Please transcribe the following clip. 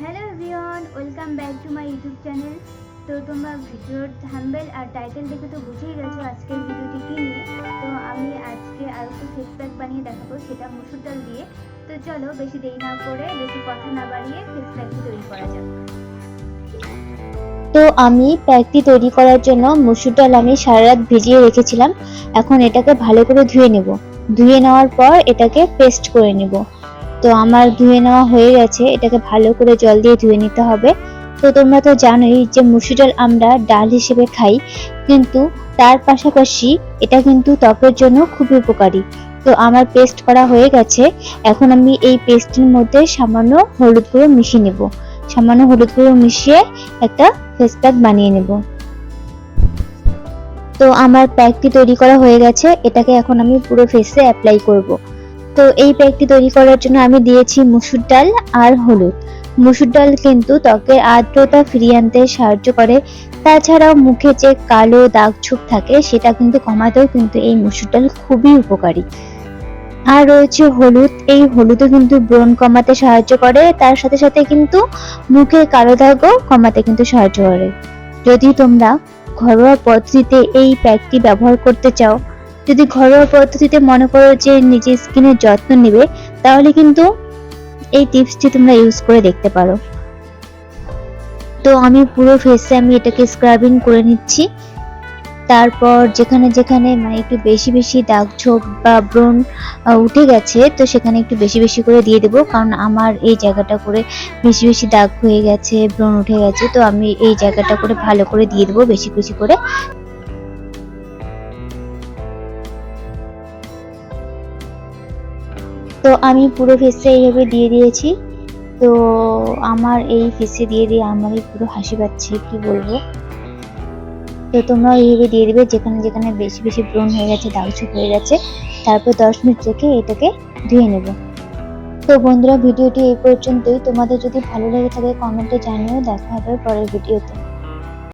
Hello everyone welcome back to my YouTube channel তো তোমরা ভিডিওর থাম্বেল আর টাইটেল দেখে তো বুঝেই গেছো আজকের ভিডিওটি কী নিয়ে। তো আমি আজকে আর একটু ফেস প্যাক বানিয়ে দেখাবো, সেটা মসুর ডাল দিয়ে। তো চলো বেশি দেরি না করে, বেশি কথা না বাড়িয়ে ফেস প্যাকটি তৈরি করা যাক। তো আমি প্যাকটি তৈরি করার জন্য মসুর ডাল আমি সারা রাত ভিজিয়ে রেখেছিলাম। এখন এটাকে ভালো করে ধুয়ে নেব। ধুয়ে নেওয়ার পর এটাকে পেস্ট করে নেব। তো আমার ধুয়ে নেওয়া হয়ে গেছে, এটাকে ভালো করে জল দিয়ে ধুয়ে নিতে হবে। তো তোমরা তো জানোই যে মুসুর ডাল আমরা ডাল হিসেবে খাই, কিন্তু তার পাশাপাশি এটা কিন্তু ত্বকের জন্য খুবই উপকারী। তো আমার পেস্ট করা হয়ে গেছে, এখন আমি এই পেস্টের মধ্যে সামান্য হলুদ গুঁড়ো মিশিয়ে নেব। সামান্য হলুদ গুঁড়ো মিশিয়ে একটা ফেস প্যাক বানিয়ে নেব। তো আমার প্যাকটি তৈরি করা হয়ে গেছে, এটাকে এখন আমি পুরো ফেসে অ্যাপ্লাই করব। তো এই প্যাকটি তৈরি করার জন্য আমি দিয়েছি মুসুর ডাল আর হলুদ। মুসুর ডাল কিন্তু ত্বকের আর্দ্রতা ফিরিয়ে আনতে সাহায্য করে। তাছাড়াও মুখে যে কালো দাগ ছোপ থাকে, সেটা কিন্তু কমাতেও কিন্তু এই মুসুর ডাল খুবই উপকারী। আর রয়েছে হলুদ। এই হলুদও কিন্তু ব্রণ কমাতে সাহায্য করে। তার সাথে সাথে কিন্তু মুখে কালো দাগও কমাতে কিন্তু সাহায্য করে। যদি তোমরা ঘরোয়া পদ্ধতিতে এই প্যাকটি ব্যবহার করতে চাও যদি ঘরোয়া পদ্ধতিতে মনে করো যে নিজের স্কিনের যত্ন নেবে, তাহলে কিন্তু এই টিপসটি তোমরা ইউজ করে দেখতে পারো। তো আমি পুরো ফেসে আমি এটাকে স্ক্রাবিং করে নিচ্ছি। তারপর যেখানে যেখানে মানে একটু বেশি বেশি দাগ ছোপ বা ব্রণ উঠে গেছে, তো সেখানে একটু বেশি বেশি করে দিয়ে দেবো। কারণ আমার এই জায়গাটা করে বেশি বেশি দাগ হয়ে গেছে, ব্রণ উঠে গেছে, তো আমি এই জায়গাটা করে ভালো করে দিয়ে দেবো বেশি বেশি করে। তো আমি পুরো ফেসে এইভাবে দিয়ে দিয়েছি। তো আমার এই ফেসে দিয়ে দিয়ে আমারই পুরো হাসি পাচ্ছে, কি বলব? তো তোমরা এইভাবে দিয়ে দিবে, যেখানে যেখানে বেশি বেশি ব্রণ হয়ে গেছে, দাগ ছোপ হয়ে গেছে, তারপর দশ মিনিট রেখে এটাকে ধুয়ে নেব। তো বন্ধুরা, ভিডিওটি এই পর্যন্তই। তোমাদের যদি ভালো লেগে থাকে কমেন্টে জানিও দেখা হবে পরের ভিডিওতে।